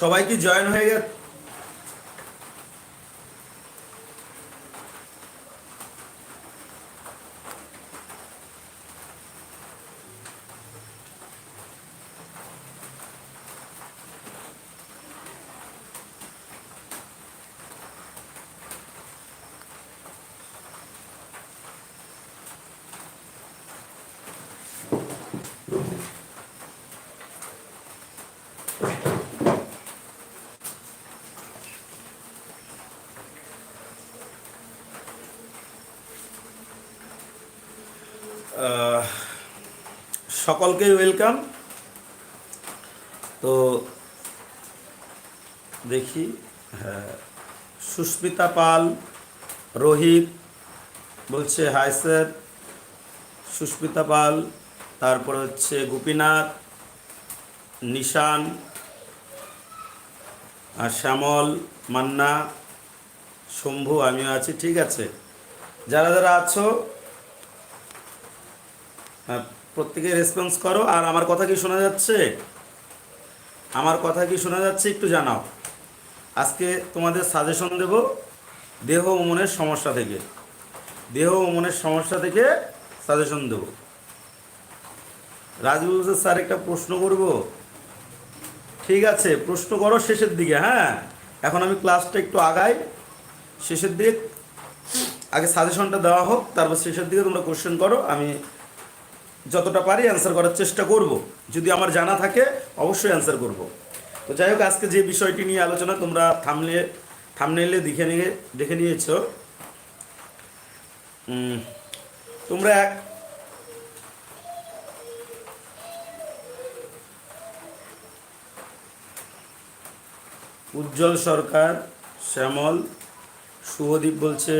সবাই কি জয়েন হয়ে গেছে? সকলকে ওয়েলকাম। তো দেখি হ্যাঁ সুস্মিতা পাল, রোহিত বলছে, হাই স্যার। সুস্মিতা পাল, তারপরে হচ্ছে গোপীনাথ, নিশান আর শ্যামল, মান্না, শম্ভু, আমিও আছি, ঠিক আছে? যারা যারা আছো হ্যাঁ প্রত্যেকে রেসপন্স করো। আর আমার কথা কি শোনা যাচ্ছে? আমার কথা কি শোনা যাচ্ছে একটু জানাও। আজকে তোমাদের সাজেশন দেব দেহ ও মনের সমস্যা থেকে। দেহ ও মনের সমস্যা থেকে সাজেশন দেব। রাজু স্যার, একটা প্রশ্ন করব। ঠিক আছে, প্রশ্ন করো শেষের দিকে হ্যাঁ? এখন আমি ক্লাসটা একটু আগাই। শেষের দিকে আগে সাজেশনটা দেওয়া হোক, তারপর শেষের দিকে তোমরা কোশ্চেন করো। আমি যতটা পারি অ্যান্সার করার চেষ্টা করব। যদি আমার জানা থাকে, অবশ্যই অ্যান্সার করব। তো যাই হোক, আজকে যে বিষয়টি নিয়ে আলোচনা তোমরা থামলে থামনেলে দেখে নিয়ে, দেখে নিয়েছ। তোমরা এক উজ্জ্বল সরকার, শ্যামল, শুভদীপ বলছে,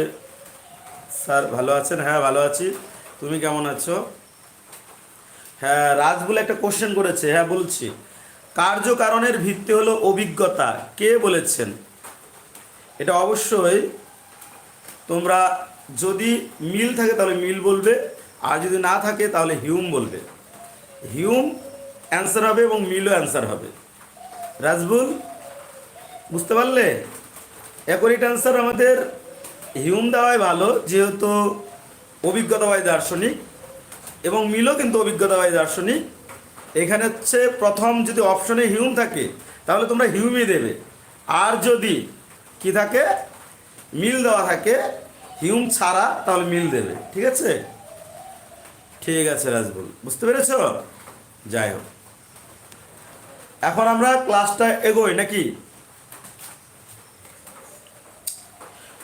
স্যার, ভালো আছেন? হ্যাঁ ভালো আছি। তুমি কেমন আছো? হ্যাঁ রাজ বলে একটা কোশ্চেন করেছে। হ্যাঁ বলছি। কার্যকারণের ভিত্তি হলো অভিজ্ঞতা। কে বলেছেন? এটা অবশ্যই তোমরা যদি মিল থাকে তাহলে মিল বলবে, আর যদি না থাকে তাহলে হিউম বলবে। হিউম অ্যান্সার হবে এবং মিলও অ্যান্সার হবে। রাজবুল, বুঝতে পারলে? অ্যাকোরেট অ্যান্সার আমাদের হিউম দেওয়াই ভালো, যেহেতু অভিজ্ঞতা হয় দার্শনিক। এবং মিলও কিন্তু অভিজ্ঞতাবাই দার্শনিক। এখানে হচ্ছে প্রথম যদি অপশনে হিউম থাকে, তাহলে তোমরা হিউমই দেবে। আর যদি কি থাকে? মিল দেওয়া থাকে, হিউম ছাড়া তাহলে মিল দেবে, ঠিক আছে? ঠিক আছে রাজবুল, বুঝতে পেরেছ? যাই হোক। এখন আমরা ক্লাসটা এগোই নাকি?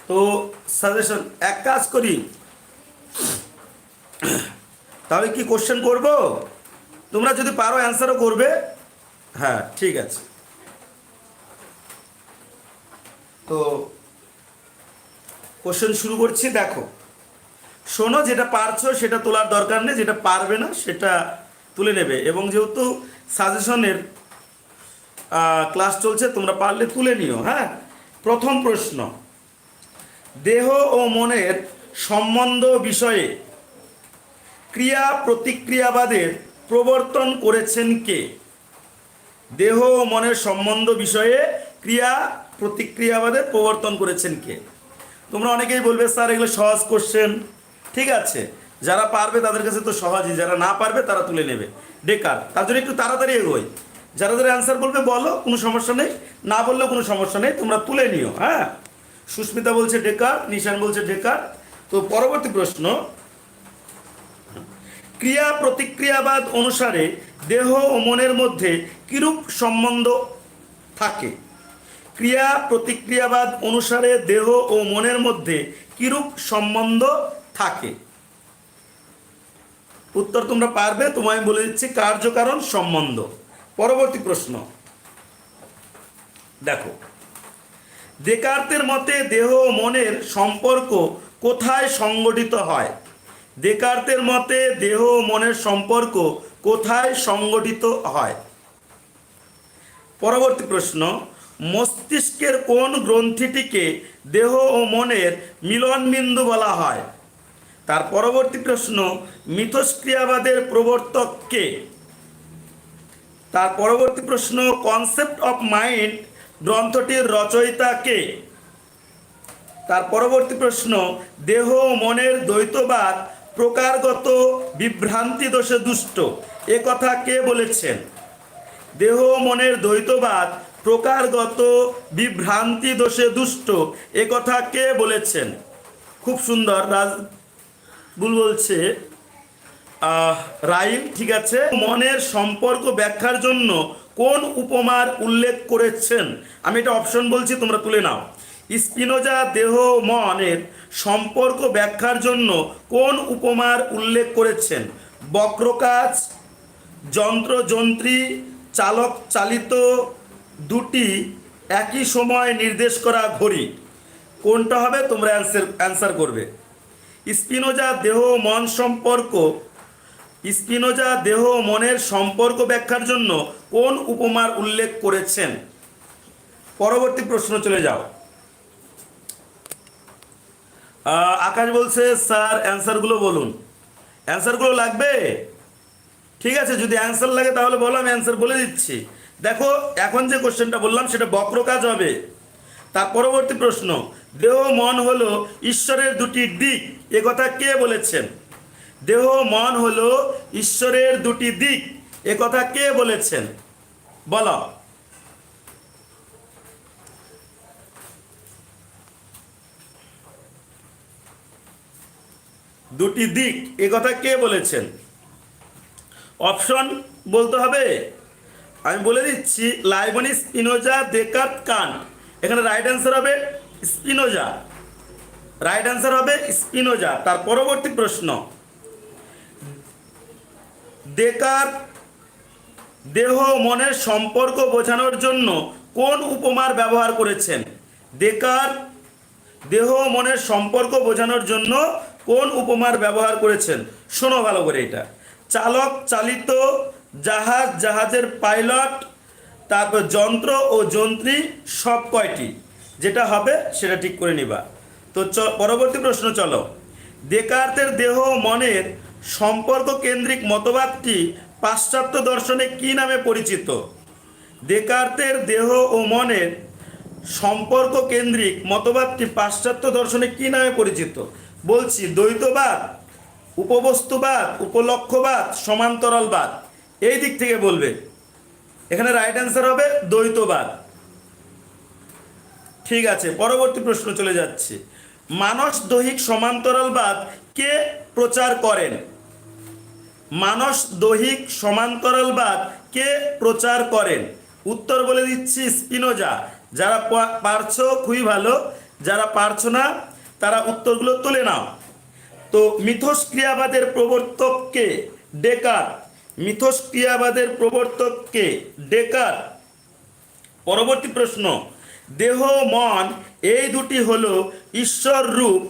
তো সাজেশন এক কাজ করি। তাহলে কি কোশ্চেন করব? তোমরা যদি পারো অ্যান্সারও করবে। হ্যাঁ ঠিক আছে। তো কোশ্চেন শুরু করছি, দেখো। শোনো, যেটা পারছ সেটা তোলার দরকার নেই, যেটা পারবে না সেটা তুলে নেবে। এবং যেহেতু সাজেশনের ক্লাস চলছে, তোমরা পারলে তুলে নিও হ্যাঁ? প্রথম প্রশ্ন। দেহ ও মনের সম্বন্ধ বিষয়ে ক্রিয়া প্রতিক্রিয়াবাদের প্রবর্তন করেছেন কে? দেহ ও মনের সম্বন্ধ বিষয়ে ক্রিয়া প্রতিক্রিয়াবাদের প্রবর্তন করেছেন কে? তোমরা অনেকেই বলবে, স্যার, এগুলো সহজ কোশ্চেন ঠিক আছে, যারা পারবে তাদের কাছে তো সহজই, যারা না পারবে তারা তুলে নেবে। বেকার, তার জন্য একটু তাড়াতাড়ি এগোই। যারা যারা অ্যান্সার বলবে, বলো, কোনো সমস্যা নেই। না বললেও কোনো সমস্যা নেই, তোমরা তুলে নিও হ্যাঁ? সুস্মিতা বলছে ডেকার নিশান বলছে ডেকার তো পরবর্তী প্রশ্ন ক্রিয়া প্রতিক্রিয়াবাদ অনুসারে দেহ ও মনের মধ্যে কিরূপ সম্বন্ধ থাকে? ক্রিয়া প্রতিক্রিয়াবাদ অনুসারে দেহ ও মনের মধ্যে কিরূপ সম্বন্ধ থাকে? উত্তর তোমরা পারবে, তোমায় বলে দিচ্ছি কার্যকারণ সম্বন্ধ। পরবর্তী প্রশ্ন। দেখো দেকার্তের মতে দেহ ও মনের সম্পর্ক কোথায় সংগঠিত হয়? দেকার্তের মতে দেহ ও মনের সম্পর্ক কোথায় সংগঠিত হয়? পরবর্তী প্রশ্ন, মস্তিষ্কের কোন গ্রন্থিটিকে দেহ ও মনের মিলনবিন্দু বলা হয়? তার পরবর্তী প্রশ্ন, মিথস্ক্রিয়াবাদের প্রবর্তক কে? তার পরবর্তী প্রশ্ন, কনসেপ্ট অফ মাইন্ড গ্রন্থটির রচয়িতা কে? তার পরবর্তী প্রশ্ন, দেহ ও মনের দ্বৈতবাদ প্রকারগত বিভ্রান্তি দোষে দুষ্ট। এ কথা কে বলেছেন? দেহ মনের দ্বৈতবাদ প্রকারগত বিভ্রান্তি দোষে দুষ্ট। এ কথা কে বলেছেন? খুব সুন্দর, রাজ বুল বলছে। রাইম, ঠিক আছে? মনের সম্পর্ক ব্যাখ্যার জন্য কোন উপমার উল্লেখ করেছেন? আমি এটা অপশন বলছি, তোমরা তুলে নাও। স্পিনোজা দেহ মনের সম্পর্ক ব্যাখ্যার জন্য কোন উপমার উল্লেখ করেছেন? বক্রকাজ যন্ত্রযন্ত্রী, চালক চালিত, দুটি একই সময় নির্দেশ করা ঘড়ি। কোনটা হবে? তোমরা অ্যান্সার অ্যান্সার করবে। স্পিনোজা দেহ মন সম্পর্ক। স্পিনোজা দেহ মনের সম্পর্ক ব্যাখ্যার জন্য কোন উপমার উল্লেখ করেছেন? পরবর্তী প্রশ্ন চলে যাও। আকাশ বলছে, স্যার, অ্যান্সারগুলো বলুন। অ্যান্সারগুলো লাগবে? ঠিক আছে, যদি অ্যান্সার লাগে তাহলে বলো, আমি অ্যান্সার বলে দিচ্ছি। দেখো, এখন যে কোশ্চেনটা বললাম, সেটা বক্র কাজ হবে। তার পরবর্তী প্রশ্ন, দেহ, মন হলো ঈশ্বরের দুটি দিক। এ কথা কে বলেছেন? দেহ, মন হলো ঈশ্বরের দুটি দিক। এ কথা কে বলেছেন? বলো। দুটি দিক, এ কথা কে বলেছেন? অপশন বলতে হবে, আমি বলে দিচ্ছি লাইবনি স্পিনোজা দেকার্ত কান এখানে রাইট অ্যান্সার হবে স্পিনোজা। রাইট অ্যান্সার হবে স্পিনোজা। তার পরবর্তী প্রশ্ন দেকার দেহ মনের সম্পর্ক বোঝানোর জন্য কোন উপমার ব্যবহার করেছেন? দেকার দেহ মনের সম্পর্ক বোঝানোর জন্য কোন উপমার ব্যবহার করেছেন? শোনো ভালো করে এটা। চালক, চালিত, জাহাজ, জাহাজের পাইলট, তারপর যন্ত্র ও যন্ত্রী, সব কয়টি? যেটা হবে সেটা ঠিক করে নিবা। তো পরবর্তী প্রশ্ন চলো। দেকার্তের দেহ মনের সম্পর্ক কেন্দ্রিক মতবাদটি পাশ্চাত্য দর্শনে কি নামে পরিচিত? দেকার্তের দেহ ও মনের সম্পর্ক কেন্দ্রিক মতবাদটি পাশ্চাত্য দর্শনে কি নামে পরিচিত? বলছি দ্বৈতবাদ, উপবস্তুবাদ উপলক্ষবাদ সমান্তরালবাদ, এই দিক থেকে বলবে। এখানে রাইট অ্যান্সার হবে দ্বৈতবাদ। ঠিক আছে, পরবর্তী প্রশ্ন চলে যাচ্ছে। মানস দৈহিক সমান্তরালবাদ কে প্রচার করেন? মানস দৈহিক সমান্তরালবাদ কে প্রচার করেন? উত্তর বলে দিচ্ছি স্পিনোজা। যারা পারছ, খুবই ভালো। যারা পারছ না তারা উত্তরগুলো তুলে নাও। তো মিথস্ক্রিয়াবাদের প্রবর্তককে ডেকার। মিথস্ক্রিয়াবাদের প্রবর্তককে ডেকার। পরবর্তী প্রশ্ন। দেহ মন এই দুটি হলো ঈশ্বর রূপ,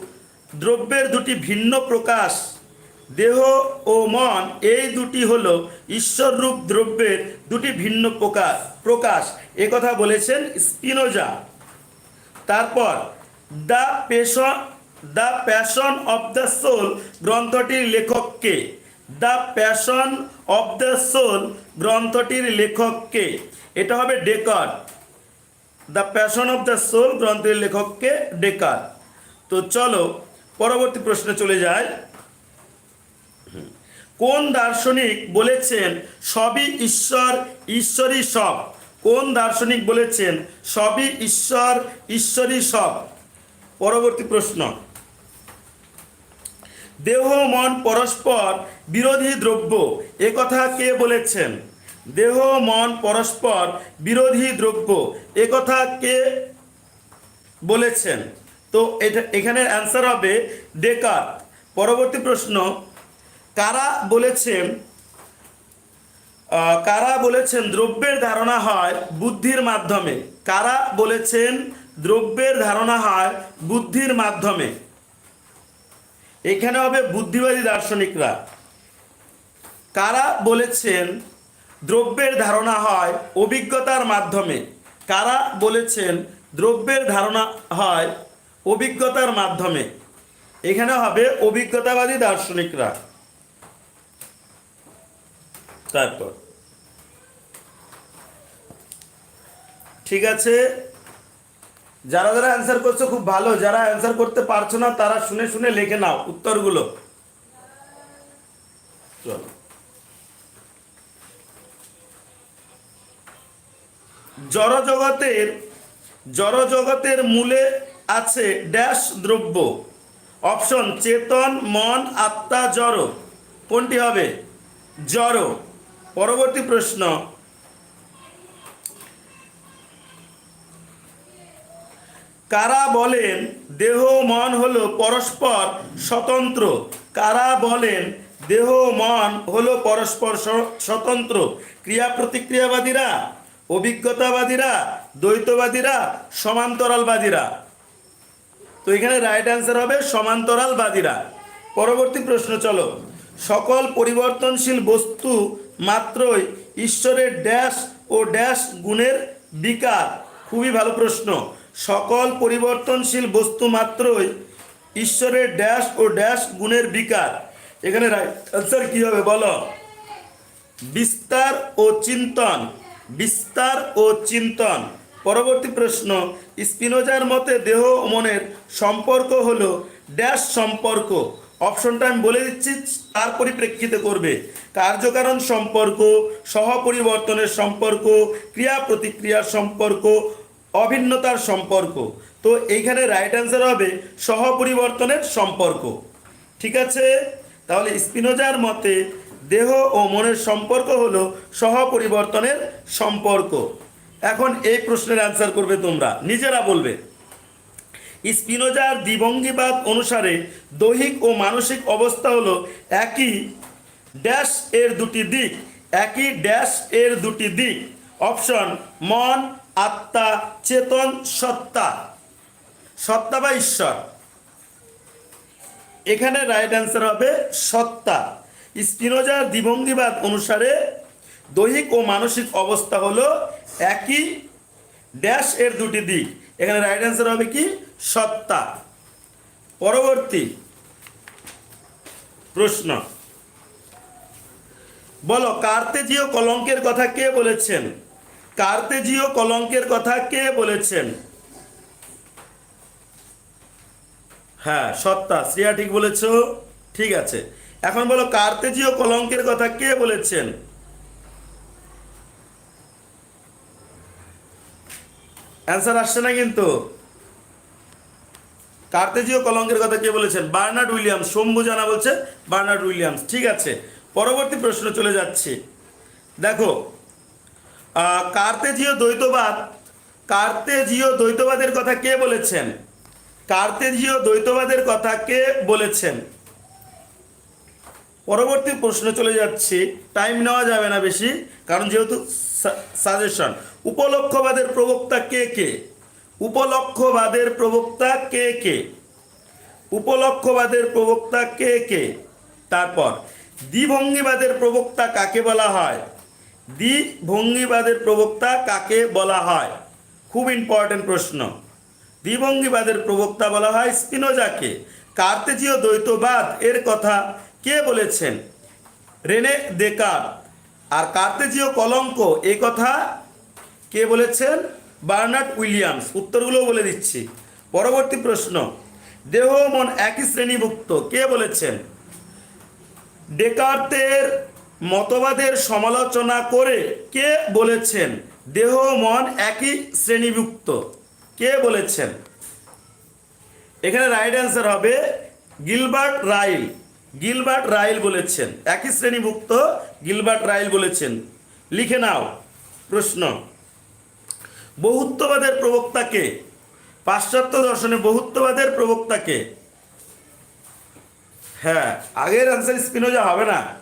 দ্রব্যের দুটি ভিন্ন প্রকাশ। দেহ ও মন এই দুটি হলো ঈশ্বর রূপ, দ্রব্যের দুটি ভিন্ন প্রকাশ প্রকাশ। কথা বলেছেন স্পিনোজা। তারপর the passion, the passion of the soul গ্রন্থটির লেখককে the passion of the soul গ্রন্থটির লেখককে এটা হবে Descartes. The passion of the soul গ্রন্থের লেখককে ডেকার। তো চলো, পরবর্তী প্রশ্নে চলে যায় কোন দার্শনিক বলেছেন, সবই ঈশ্বর, ঈশ্বরই সব? কোন দার্শনিক বলেছেন, সবই ঈশ্বর, ঈশ্বরই সব? পরবর্তী প্রশ্ন। দেহ, মন, পরস্পর, বিরোধী দ্রব্য, এ কথা কে বলেছেন? দেহ, মন, পরস্পর, বিরোধী দ্রব্য, এ কথা কে বলেছেন? তো এটা এখানের অ্যান্সার হবে ডেকার। পরবর্তী প্রশ্ন, কারা বলেছেন কারা বলেছেন দ্রব্যের ধারণা হয় বুদ্ধির মাধ্যমে? কারা বলেছেন দ্রব্যের ধারণা হয় বুদ্ধির মাধ্যমে। এখানে হবে বুদ্ধিবাদী দার্শনিকরা। কারা বলেছেন দ্রব্যের ধারণা হয় অভিজ্ঞতার মাধ্যমে? কারা বলেছেন দ্রব্যের ধারণা হয় অভিজ্ঞতার মাধ্যমে? এখানে হবে অভিজ্ঞতাবাদী দার্শনিকরা। তারপর। ঠিক আছে? যারা যারা অ্যান্সার করছ খুব ভালো, যারা অ্যান্সার করতে পারছ না, তারা শুনে শুনে লিখে নাও উত্তরগুলো। চলো। জড়জগতের জড়জগতের মূলে আছে ড্যাশ দ্রব্য। অপশন চেতন, মন, আত্মা, জড়। কোনটি হবে? জড়। পরবর্তী প্রশ্ন কারা বলেন দেহ মন হলো পরস্পর স্বতন্ত্র? কারা বলেন দেহ মন হলো পরস্পর স্বতন্ত্র? ক্রিয়া প্রতিক্রিয়াবাদীরা অভিজ্ঞতাবাদীরা, দ্বৈতবাদীরা, সমান্তরালবাদীরা? তো এখানে রাইট অ্যান্সার হবে সমান্তরালবাদীরা। পরবর্তী প্রশ্ন, চলো। সকল পরিবর্তনশীল বস্তু মাত্রই ঈশ্বরের ড্যাশ ও ড্যাশ গুণের বিকার। খুবই ভালো প্রশ্ন। সকল পরিবর্তনশীল বস্তু মাত্রই ঈশ্বরের ড্যাশ ও ড্যাশ গুণের বিকার। এখানে অ্যান্সার কী হবে বলো? বিস্তার ও চিন্তন। বিস্তার ও চিন্তন। পরবর্তী প্রশ্ন, স্পিনোজার মতে দেহ ও মনের সম্পর্ক হলো ড্যাশ সম্পর্ক। অপশনটা আমি বলে দিচ্ছি, তার পরিপ্রেক্ষিতে করবে। কার্যকারণ সম্পর্ক, সহপরিবর্তনের সম্পর্ক ক্রিয়া প্রতিক্রিয়ার সম্পর্ক অভিন্নতার সম্পর্ক। তো এইখানে রাইট অ্যান্সার হবে সহপরিবর্তনের সম্পর্ক। ঠিক আছে? তাহলে স্পিনোজার মতে দেহ ও মনের সম্পর্ক হলো সহপরিবর্তনের সম্পর্ক। এখন এই প্রশ্নের অ্যান্সার করবে তোমরা। নিজেরা বলবে। স্পিনোজার দ্বিভঙ্গিবাদ অনুসারে দৈহিক ও মানসিক অবস্থা হলো একই ড্যাশ এর দুটি দিক, একই ড্যাশ এর দুটি দিক। অপশন মন আত্মা চেতন সত্তা। সত্তা বা ঈশ্বর। এখানে রাইট অ্যান্সার হবে সত্তা। স্পিনোজার দ্বিভঙ্গিবাদ অনুসারে দৈহিক ও মানসিক অবস্থা হলো একই ড্যাশ এর দুটি দিক। এখানে রাইট অ্যান্সার হবে কি? সত্তা। পরবর্তী প্রশ্ন। বলো, কার্তেজীয় কলঙ্কের কথা কে বলেছেন? কার্তেজীয় কলঙ্কের কথা কে বলেছেন? হ্যাঁ সত্তা, শ্রেয়া ঠিক বলেছ? ঠিক আছে। এখন বলো, কার্তেজীয় কলঙ্কের কথা কে বলেছেন? অ্যান্সার আসছে না কিন্তু। কার্তেজীয় কলঙ্কের কথা কে বলেছেন? বার্নার্ড উইলিয়ামস, শম্ভু জানা বলছে বার্নার্ড উইলিয়ামস। ঠিক আছে, পরবর্তী প্রশ্ন চলে যাচ্ছে। দেখো কার্তেজীয় দ্বৈতবাদ, কার্তেজীয় দ্বৈতবাদের কথা কে বলেছেন? কার্তেজীয় দ্বৈতবাদের কথা কে বলেছেন? পরবর্তী প্রশ্ন চলে যাচ্ছি। টাইম নেওয়া যাবে না বেশি, কারণ যেহেতু সাজেশন উপলক্ষবাদের প্রবক্তা কে কে? উপলক্ষবাদের প্রবক্তা কে কে? উপলক্ষবাদের প্রবক্তা কে কে? তারপর, দ্বিভঙ্গিবাদের প্রবক্তা কাকে বলা হয়? দ্বিভঙ্গিবাদের প্রবক্তা কাকে বলা হয়? খুব ইম্পর্টেন্ট প্রশ্ন। দ্বিভঙ্গিবাদের প্রবক্তা বলা হয় স্পিনোজাকে। কার্তেজীয় দ্বৈতবাদ এর কথা কে বলেছেন? রেনে দেকার আর কার্তেজীয় কলঙ্ক এ কথা কে বলেছেন? Bernard Williams. উত্তরগুলোও বলে দিচ্ছি। পরবর্তী প্রশ্ন। দেহ মন একই শ্রেণীভুক্ত। কে বলেছেন? ডেকার্তের মতবাদের সমালোচনা করে কে বলেছেন, দেহ মন একই শ্রেণীভুক্ত? কে বলেছেন? এখানে রাইট অ্যান্সার হবে গিলবার্ট রাইল। গিলবার্ট রাইল বলেছেন, একই শ্রেণীভুক্ত, গিলবার্ট রাইল বলেছেন। লিখে নাও প্রশ্ন। বহুত্ববাদের প্রবক্তাকে, পাশ্চাত্য দর্শনে বহুত্ববাদের প্রবক্তাকে। হ্যাঁ আগের আনসার স্পিনোজা হবে না।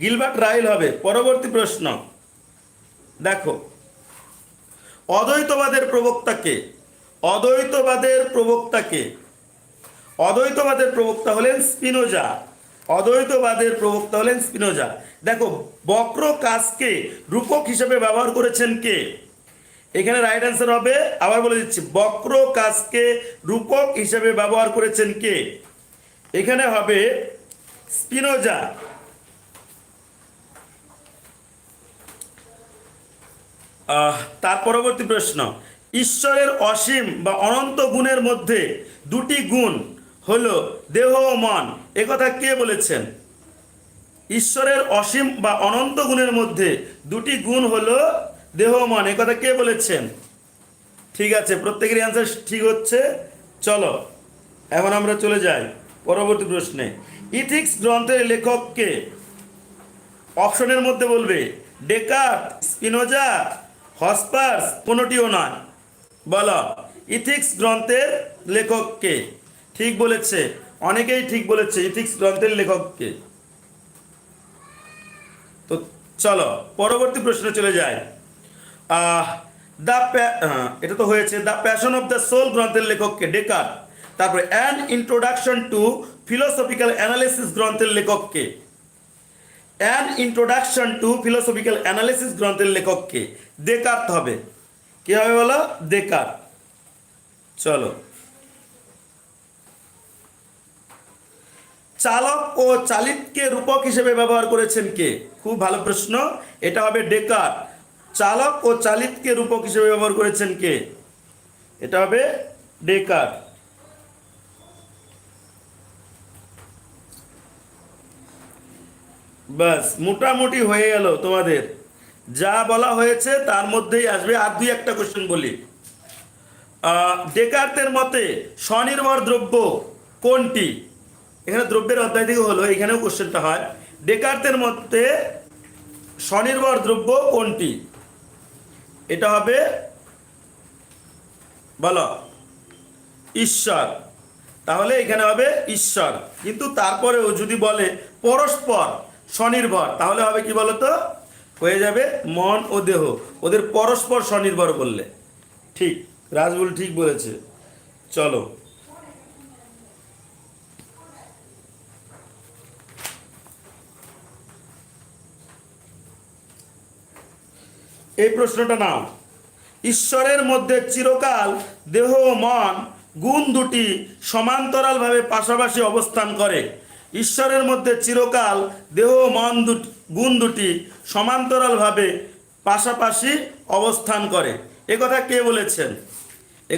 গিলবার্ট রাইল হবে, পরবর্তী প্রশ্ন। দেখো, অদ্বৈতবাদের প্রবক্তাকে অদ্বৈতবাদের প্রবক্তাকে অদ্বৈতবাদের প্রবক্তা হলেন স্পিনোজা। অদ্বৈতবাদের প্রবক্তা হলেন স্পিনোজা। দেখো বক্র কাজকে রূপক হিসেবে ব্যবহার করেছেন কে? এখানে রাইট অ্যান্সার হবে, আবার বলে দিচ্ছি বক্র কাজকে রূপক হিসেবে ব্যবহার করেছেন কে? এখানে হবে স্পিনোজা। তার পরবর্তী প্রশ্ন, ঈশ্বরের অসীম বা অনন্ত গুণের মধ্যে দুটি গুণ হলো দেহ ও মন। একথা কে বলেছেন? ঈশ্বরের অসীম বা অনন্ত গুণের মধ্যে দুটি গুণ হলো দেহ ও মন। একথা কে বলেছেন? ঠিক আছে, প্রত্যেকেরই অ্যান্সার ঠিক হচ্ছে। চলো, এখন আমরা চলে যাই পরবর্তী প্রশ্নে। ইথিক্স গ্রন্থের লেখককে অপশনের মধ্যে বলবে, ডেকার্ট, স্পিনোজা হসপার্স কোনোটিও নয়। বলো, ইথিক্স গ্রন্থের লেখককে ঠিক বলেছে? অনেকেই ঠিক বলেছে ইথিক্স গ্রন্থের লেখককে। তো চলো, পরবর্তী প্রশ্নে চলে যায় দ্য এটা তো হয়েছে, the passion of the soul গ্রন্থের লেখককে, ডেকার। তারপরে an introduction to philosophical analysis গ্রন্থের লেখককে। An introduction to philosophical analysis গ্রন্থের লেখককে দেকার্ত হবে। কি হবে বলো? দেকার চলো। চালক ও চালিতকে রূপক হিসেবে ব্যবহার করেছেন কে? খুব ভালো প্রশ্ন। এটা হবে ডেকার চালক ও চালিতকে রূপক হিসেবে ব্যবহার করেছেন কে? এটা হবে ডেকার ব্যাস, মোটামুটি হয়ে গেল তোমাদের। যা বলা হয়েছে তার মধ্যেই আসবে। আর দুই একটা কোশ্চেন বলি। ডেকার্তের মতে স্বনির্ভর দ্রব্য কোনটি? এখানে দ্রব্যের অধ্যায় থেকে হলো, এখানেও কোশ্চেনটা হয়। ডেকার্তের মতে স্বনির্ভর দ্রব্য কোনটি? এটা হবে, বলো, ঈশ্বর। তাহলে এখানে হবে ঈশ্বর। কিন্তু তারপরেও যদি বলে পরস্পর স্বনির্ভর। তাহলে হবে কি বলতো? হয়ে যাবে মন ও দেহ। ওদের পরস্পর স্বনির্ভর বললে। ঠিক, রাজবুল ঠিক বলেছে। চলো। এই প্রশ্নটা নাও। ঈশ্বরের মধ্যে চিরকাল দেহ ও মন গুণ দুটি সমান্তরালভাবে পাশাপাশি অবস্থান করে। ঈশ্বরের মধ্যে চিরকাল দেহ, মন দুটি, গুণ দুটি সমান্তরালভাবে পাশাপাশি অবস্থান করে। কথা কে বলেছেন?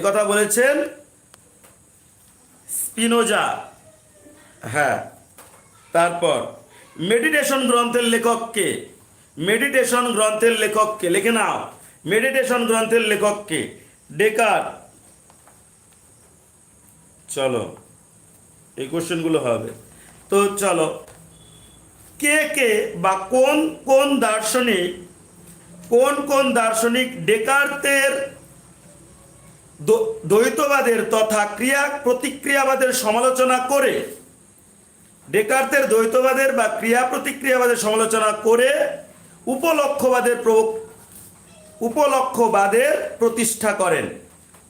কথা বলেছেন স্পিনোজা। হ্যাঁ তারপর, মেডিটেশন গ্রন্থের লেখককে মেডিটেশন গ্রন্থের লেখককে লিখে নাও। মেডিটেশন গ্রন্থের লেখককে ডেকার। চলো, এই কোশ্চেনগুলো হবে। তো চলো। কে কে বা কোন কোন দার্শনিক, কোন কোন দার্শনিক ডেকার্তের দ্বৈতবাদের তথা ক্রিয়া প্রতিক্রিয়াবাদের সমালোচনা করে, ডেকার্তের দ্বৈতবাদের বা ক্রিয়া প্রতিক্রিয়াবাদের সমালোচনা করে উপলক্ষবাদের উপলক্ষবাদের প্রতিষ্ঠা করেন।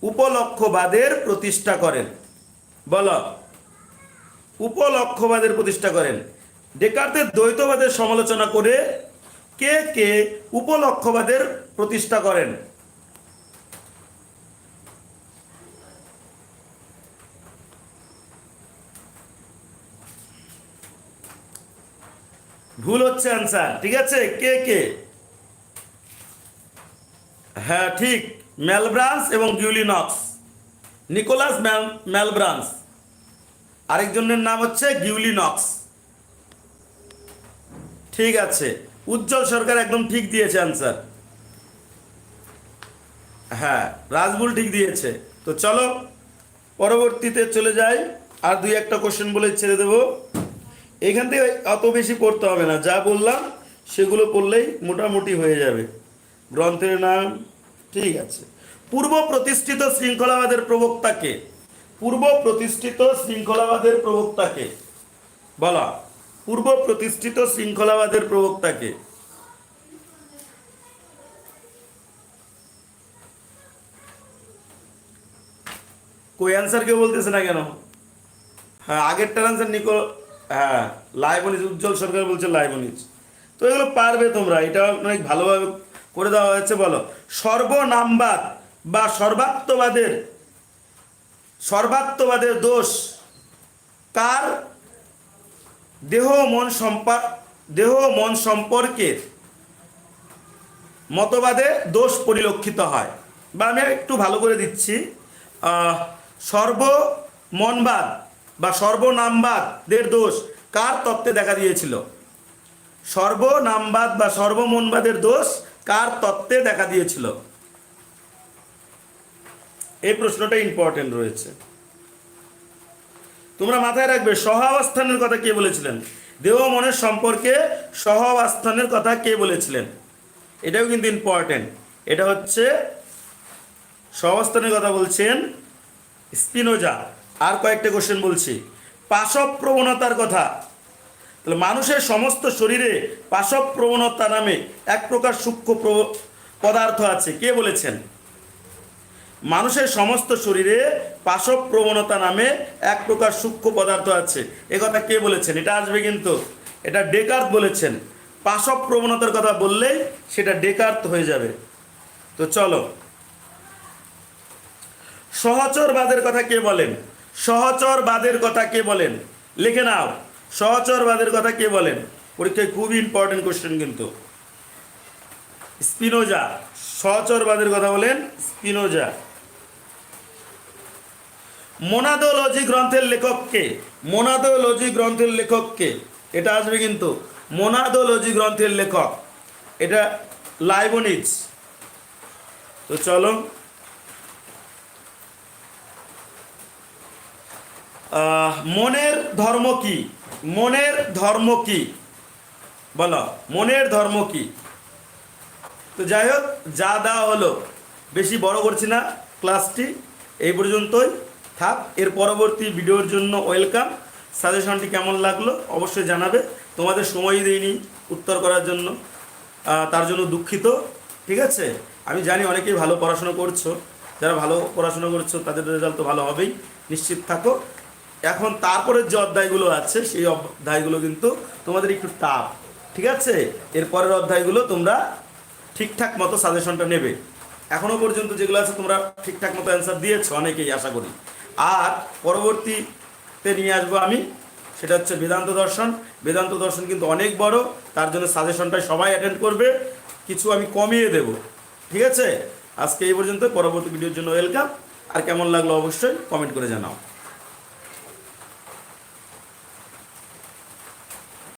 উপলক্ষবাদের প্রতিষ্ঠা করেন। বল। উপলক্ষবাদের প্রতিষ্ঠা করেন। ডেকার্তের দ্বৈতবাদের সমালোচনা করে কে কে উপলক্ষবাদের প্রতিষ্ঠা করেন। ভুল হচ্ছে অ্যান্সার ঠিক আছে? কে কে? হ্যাঁ ঠিক, মেলব্রান্স এবং গিউলিনক্স। নিকোলাস ম্যাল- মেলব্রান্স। আরেকজনের নাম হচ্ছে গিউলিনক্স ঠিক আছে। উজ্জ্বল সরকার একদম ঠিক দিয়েছে অ্যান্সার হ্যাঁ রাজবুল ঠিক দিয়েছে। তো চলো, পরবর্তীতে চলে যাই। আর দুই একটা কোশ্চেন বলে ছেড়ে দেবো। এখান থেকে অত বেশি পড়তে হবে না। যা বললাম, সেগুলো পড়লেই মোটামুটি হয়ে যাবে। গ্রন্থের নাম, ঠিক আছে। পূর্ব প্রতিষ্ঠিত শৃঙ্খলাবাদের প্রবক্তাকে পূর্ব প্রতিষ্ঠিত শৃঙ্খলাবাদের প্রবক্তাকে। বলা পূর্ব প্রতিষ্ঠিত শৃঙ্খলাবাদের প্রবক্তাকে। কই অ্যান্সার কেউ বলতেছে না কেন? হ্যাঁ আগেরটার আনসার নিকো হ্যাঁ লাইবনিজ, উজ্জ্বল সরকার বলছে লাইবনিজ। তো এগুলো পারবে তোমরা, এটা অনেক ভালোভাবে করে দেওয়া হয়েছে, বলো। সর্বনামবাদ বা সর্বাত্মবাদের সর্বাত্মবাদের দোষ কার? দেহ মন সম্পা, দেহ মন সম্পর্কের মতবাদে দোষ পরিলক্ষিত হয়। বা আমি একটু ভালো করে দিচ্ছি। সর্বমনবাদ বা সর্বনামবাদদের দোষ কার তত্ত্বে দেখা দিয়েছিল? সর্বনামবাদ বা সর্বমনবাদের দোষ কার তত্ত্বে দেখা দিয়েছিল? এই প্রশ্নটা ইম্পর্টেন্ট রয়েছে। তোমরা মাথায় রাখবে, সহাবস্থানের কথা কে বলেছিলেন? দেহ মনের সম্পর্কে সহাবস্থানের কথা কে বলেছিলেন? এটাও কিন্তু ইম্পর্টেন্ট এটা হচ্ছে, সহাবস্থানের কথা বলছেন স্পিনোজা। আর কয়েকটা কোশ্চেন বলছি। পাশব প্রবণতার কথা। তাহলে মানুষের সমস্ত শরীরে পাশব প্রবণতা নামে এক প্রকার সূক্ষ্ম পদার্থ আছে। কে বলেছেন? মানুষের সমস্ত শরীরে পাশব প্রবণতা নামে এক প্রকার সূক্ষ্ম পদার্থ আছে। এ কথা কে বলেছেন? এটা আসবে কিন্তু। এটা ডেকার্ত বলেছেন। পাশব প্রবণতার কথা বললেই সেটা ডেকার্ত হয়ে যাবে। তো চলো। সহচরবাদের কথা কে বলেন? সহচরবাদের কথা কে বলেন? লিখে নাও। সহচরবাদের কথা কে বলেন? পরীক্ষায় খুব ইম্পর্টেন্ট কোশ্চেন কিন্তু। স্পিনোজা। সহচরবাদের কথা বলেন স্পিনোজা। মোনাদোলজি গ্রন্থের লেখককে, মোনাদোলজি গ্রন্থের লেখককে, এটা আসবে কিন্তু মোনাদোলজি গ্রন্থের লেখক, এটা লাইবনিজ তো চলো মনের ধর্ম কি? মনের ধর্ম কি? বলো, মনের ধর্ম কি? তো যাই হোক যা দেওয়া হলো, বেশি বড় করছি না, ক্লাসটি এই পর্যন্তই। থাক, এর পরবর্তী ভিডিওর জন্য ওয়েলকাম। সাজেশনটি কেমন লাগল অবশ্যই জানাবে। তোমাদের সময় দিইনি উত্তর করার জন্য তার জন্য দুঃখিত, ঠিক আছে? আমি জানি অনেকেই ভালো পড়াশোনা করছ। যারা ভালো পড়াশোনা করছ, তাদের রেজাল্ট তো ভালো হবেই, নিশ্চিত থাকো। এখন তারপরের যে অধ্যায়গুলো আছে, সেই অধ্যায়গুলো কিন্তু তোমাদের একটু টাফ ঠিক আছে? এর পরের অধ্যায়গুলো তোমরা ঠিকঠাক মতো সাজেশনটা নেবে। এখনও পর্যন্ত যেগুলো আছে, তোমরা ঠিকঠাক মতো অ্যান্সার দিয়েছ অনেকেই, আশা করি। আর পরবর্তীতে নিয়ে আসব আমি, সেটা হচ্ছে বেদান্ত দর্শন। বেদান্ত দর্শন কিন্তু অনেক বড়, তার জন্য সাজেশনটা সবাই অ্যাটেন্ড করবে। কিছু আমি কমিয়ে দেব, ঠিক আছে? আজকে এই পর্যন্ত, পরবর্তী ভিডিওর জন্য ওয়েলকাম আর কেমন লাগল অবশ্যই কমেন্ট করে জানাও।